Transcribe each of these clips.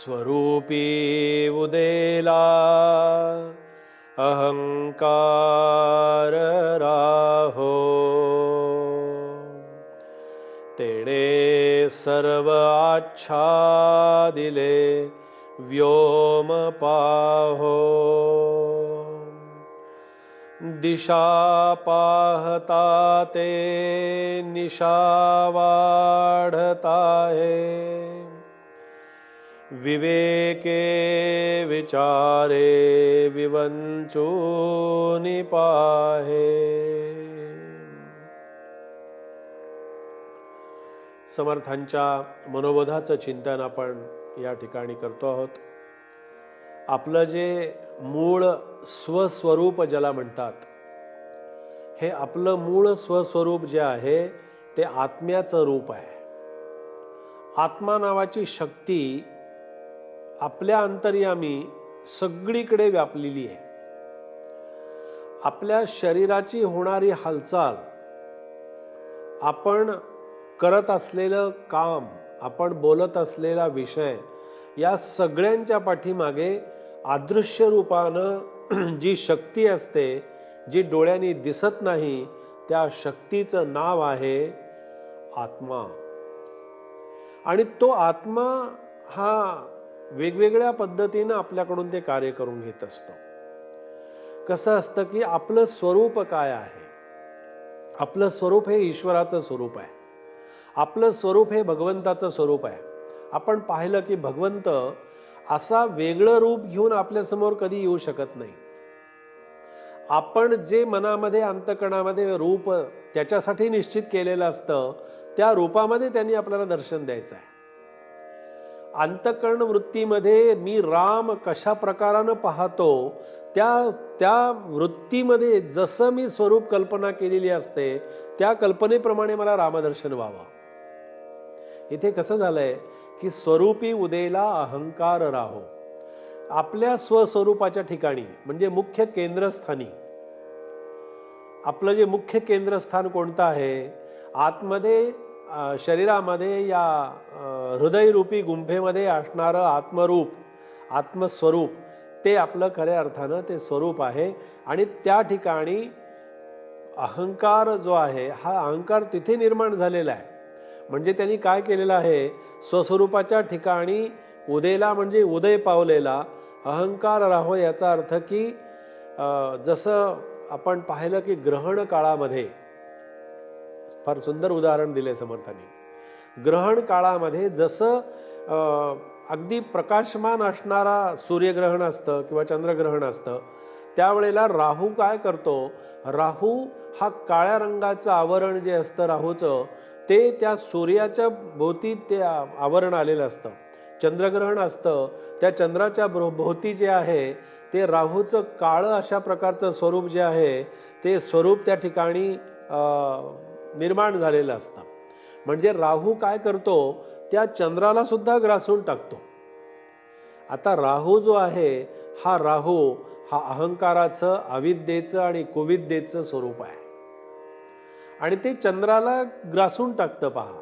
स्वरूपी उदेला अहंकार राहो तेणे सर्व आच्छादिले व्योम पाहो। दिशा पाहता ते निशा वाढता है विवेके विचारे विवंचो निपाहे। समर्थांच्या मनोबोधाचं चिंतन आपण या ठिकाणी करतो आहोत. आपलं जे मूळ स्वस्वरूप ज्याला म्हणतात हे आपलं मूळ स्वस्वरूप जे आहे ते आत्म्याचं रूप आहे. आत्मा नावाची शक्ती आपल्या अंतर्यामी सगळीकडे व्यापलेली आहे. आपल्या शरीराची होणारी हालचाल आपण करत असलेलं काम आपण बोलत असलेला विषय या सगळ्यांच्या पाठीमागे अदृश्य रूपानं जी शक्ती असते जी डोळ्यांनी दिसत नाही त्या शक्तीचं नाव आहे आत्मा. आणि तो आत्मा हा वेगवेगळ्या पद्धतीनं आपल्याकडून ते कार्य करून घेत असतो. कसं असतं की आपलं स्वरूप काय आहे? आपलं स्वरूप हे ईश्वराचं स्वरूप आहे. आपलं स्वरूप हे भगवंताचं स्वरूप आहे. आपण पाहिलं की भगवंत असा वेगळं रूप घेऊन आपल्यासमोर कधी येऊ शकत नाही. आपण जे मनामध्ये अंतकणामध्ये रूप त्याच्यासाठी निश्चित केलेलं असतं त्या रूपामध्ये त्यांनी आपल्याला दर्शन द्यायचं आहे. अंतकरण वृत्तीमध्ये मी राम कशा प्रकारानं पाहतो त्या त्या वृत्तीमध्ये जसं मी स्वरूप कल्पना केलेली असते त्या कल्पनेप्रमाणे मला रामदर्शन व्हावं. इथे कसं झालंय की स्वरूपी उदेला अहंकार राहो. आपल्या स्वस्वरूपाच्या ठिकाणी म्हणजे मुख्य केंद्रस्थानी. आपलं जे मुख्य केंद्रस्थान कोणतं आहे? आतमध्ये शरीरामध्ये या हृदयरूपी गुंफेमध्ये असणारं आत्मरूप आत्मस्वरूप ते आपलं खऱ्या अर्थानं ते स्वरूप आहे. आणि त्या ठिकाणी अहंकार जो आहे हा अहंकार तिथे निर्माण झालेला आहे. म्हणजे त्यांनी काय केलेलं आहे? स्वस्वरूपाच्या ठिकाणी उदयला म्हणजे उदय पावलेला अहंकार राहो याचा अर्थ की जसं आपण पाहिलं की ग्रहण काळामध्ये फार सुंदर उदाहरण दिले समर्थांनी. ग्रहण काळामध्ये जसं अगदी प्रकाशमान असणारा सूर्यग्रहण असतं किंवा चंद्रग्रहण असतं त्यावेळेला राहू काय करतो? राहू हा काळ्या रंगाचं आवरण जे असतं राहूचं ते त्या सूर्याच्या भोवती ते आवरण आलेलं असतं. चंद्रग्रहण असतं त्या चंद्राच्या भोवती जे आहे ते राहूचं काळं अशा प्रकारचं स्वरूप जे आहे ते स्वरूप त्या ठिकाणी निर्माण झालेलं असतं. म्हणजे राहू काय करतो? त्या चंद्राला सुद्धा ग्रासून टाकतो. आता राहू जो आहे हा राहू हा अहंकाराचं अविद्येचं आणि कुविद्येचं स्वरूप आहे. आणि ते चंद्राला ग्रासून टाकतं पहा.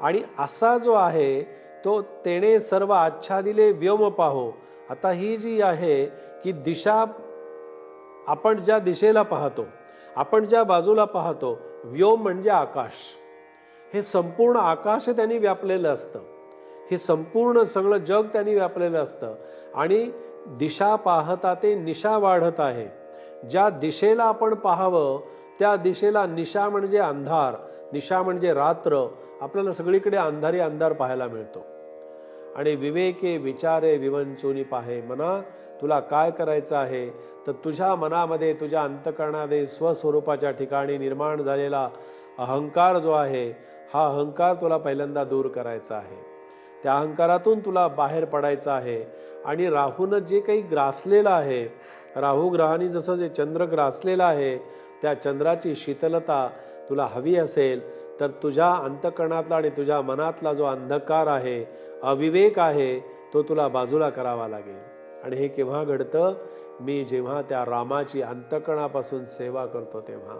आणि असा जो आहे तो तेने सर्व आच्छादिले व्योम पाहो. आता ही जी आहे की दिशा आपण ज्या दिशेला पाहतो आपण ज्या बाजूला पाहतो व्योम म्हणजे आकाश. हे संपूर्ण आकाश त्यांनी व्यापलेलं असतं. हे संपूर्ण सगळं जग त्यांनी व्यापलेलं असतं. आणि दिशा पाहता ते निशा वाढत आहे. ज्या दिशेला आपण पाहावं त्या दिशेला निशा म्हणजे अंधार निशा म्हणजे रात्र. आपल्याला सगळीकडे अंधारी अंधार पाहायला मिळतो. आणि विवेके विचारे विवंचुनी पाहे मना तुला काय करायचं आहे? तर तुझ्या मनामध्ये तुझ्या अंतकरणामध्ये स्वस्वरूपाच्या ठिकाणी निर्माण झालेला अहंकार जो आहे हा अहंकार तुला पहिल्यांदा दूर करायचा आहे. त्या अहंकारातून तुला बाहेर पडायचं आहे. आणि राहूनं जे काही ग्रासलेलं आहे राहू ग्रहाने जसं जे चंद्र ग्रासलेलं आहे त्या चंद्राची शीतलता तुला हवी असेल तर तुझ्या अंतकरणातला आणि तुझ्या मनातला जो अंधकार आहे अविवेक आहे तो तुला बाजूला करावा लागेल. आणि हे केव्हा घडतं? मी जेव्हा त्या रामाची अंतकणापासून सेवा करतो तेव्हा.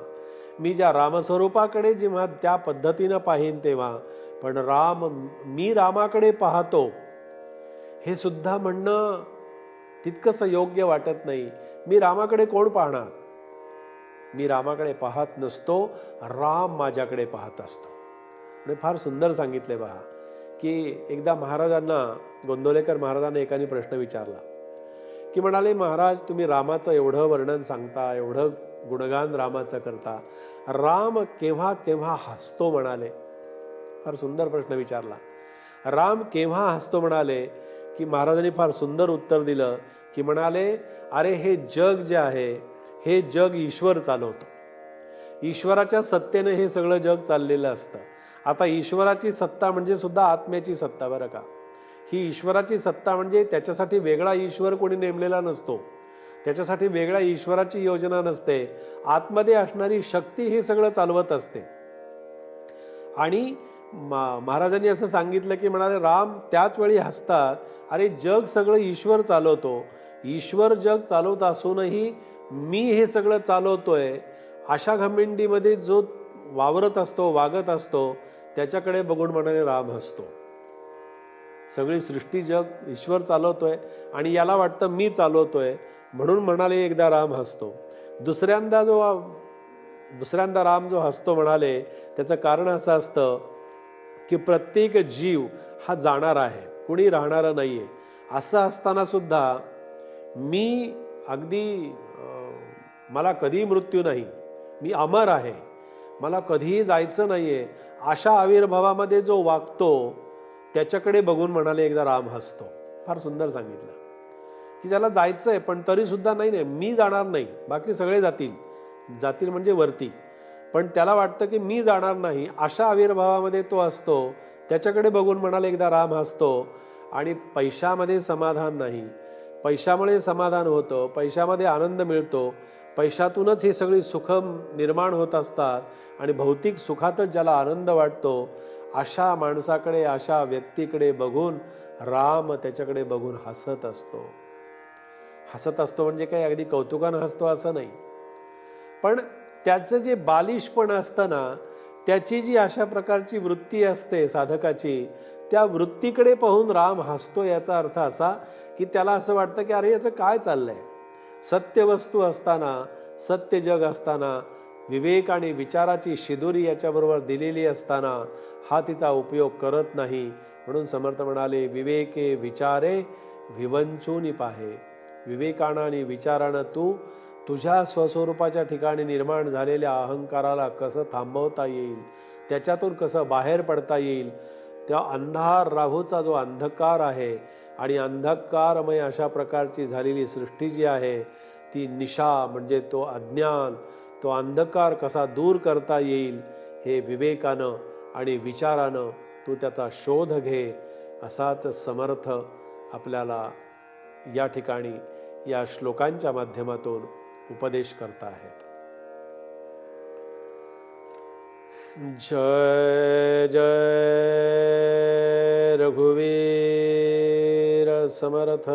मी ज्या रामस्वरूपाकडे जेव्हा त्या पद्धतीनं पाहीन तेव्हा पण राम मी रामाकडे पाहतो हे सुद्धा म्हणणं तितकंसं योग्य वाटत नाही. मी रामाकडे कोण पाहणार? मी रामाकडे पाहत नसतो राम माझ्याकडे पाहत असतो. आणि फार सुंदर सांगितले बहा की एकदा महाराजांना गोंदवलेकर महाराजांना एकाने प्रश्न विचारला की म्हणाले महाराज तुम्ही रामाचं एवढं वर्णन सांगता एवढं गुणगान रामाचं करता. राम केव्हा केव्हा हसतो म्हणाले. फार सुंदर प्रश्न विचारला. राम केव्हा हसतो म्हणाले की महाराजांनी फार सुंदर उत्तर दिलं की म्हणाले अरे हे जग जे आहे हे जग ईश्वर चालवतो. ईश्वराच्या सत्तेने हे सगळं जग चाललेलं असतं. आता ईश्वराची सत्ता म्हणजे सुद्धा आत्म्याची सत्ता बरं का? ही ईश्वराची सत्ता म्हणजे त्याच्यासाठी वेगळा ईश्वर कोणी नेमलेला नसतो. त्याच्यासाठी वेगळ्या ईश्वराची योजना नसते. आतमध्ये असणारी शक्ती हे सगळं चालवत असते. आणि महाराजांनी असं सांगितलं की म्हणाले राम त्याच वेळी हसतात अरे जग सगळं ईश्वर चालवतो. ईश्वर जग चालवत असूनही मी हे सगळं चालवतोय. अशा घमेंडीमध्ये जो वावरत असतो वागत असतो त्याच्याकडे बघून म्हणाले राम हसतो. सगळी सृष्टी जग ईश्वर चालवतोय आणि याला वाटतं मी चालवतोय म्हणून म्हणाले एकदा राम हसतो. दुसऱ्यांदा जो दुसऱ्यांदा राम जो हसतो म्हणाले त्याचं कारण असं असतं की प्रत्येक जीव हा जाणार आहे कुणी राहणारा आहे असं असताना सुद्धा मी अगदी मला कधी मृत्यू नाही मी अमर आहे मला कधीही जायचं नाही आहे अशा आविर्भावामध्ये जो वागतो त्याच्याकडे बघून म्हणाले एकदा राम हसतो. फार सुंदर सांगितलं. की त्याला जायचं आहे पण तरी सुद्धा नाही नाही मी जाणार नाही. बाकी सगळे जातील. जातील म्हणजे वरती. पण त्याला वाटतं की मी जाणार नाही. अशा आविर्भावामध्ये तो असतो. त्याच्याकडे बघून म्हणाले एकदा राम हसतो. आणि पैशामध्ये समाधान नाही. पैशामुळे समाधान होतं. पैशामध्ये आनंद मिळतो. पैशातूनच ही सगळी सुख निर्माण होत असतात. आणि भौतिक सुखातच ज्याला आनंद वाटतो अशा माणसाकडे अशा व्यक्तीकडे बघून राम त्याच्याकडे बघून हसत असतो. हसत असतो म्हणजे काही अगदी कौतुकानं हसतो असं नाही. पण त्याचं जे बालिशपण असतं ना त्याची जी अशा प्रकारची वृत्ती असते साधकाची त्या वृत्तीकडे पाहून राम हसतो याचा अर्थ असा की त्याला असं वाटतं की अरे याचं काय चाललंय? सत्य वस्तू असताना सत्य जग असताना विवेक आणि विचाराची शिदोरी याच्याबरोबर दिलेली असताना हा तिचा उपयोग करत नाही. म्हणून समर्थ म्हणाले विवेके विचारे विवंचूनी पाहे. विवेकानं आणि विचारानं तू तुझ्या स्वस्वरूपाच्या ठिकाणी निर्माण झालेल्या अहंकाराला कसं थांबवता येईल? त्याच्यातून कसं बाहेर पडता येईल? त्या अंधार राहूचा जो अंधकार आहे आणि अंधकारमय अशा प्रकारची झालेली सृष्टी जी आहे ती निशा म्हणजे तो अज्ञान तो अंधकार कसा दूर करता येईल हे विवेकानं आणि विचारानं तू त्याचा शोध घे असाच समर्थ आपल्याला या ठिकाणी या श्लोकांच्या माध्यमातून उपदेश करता आहेत. जय जय रघुवीर समर्थ.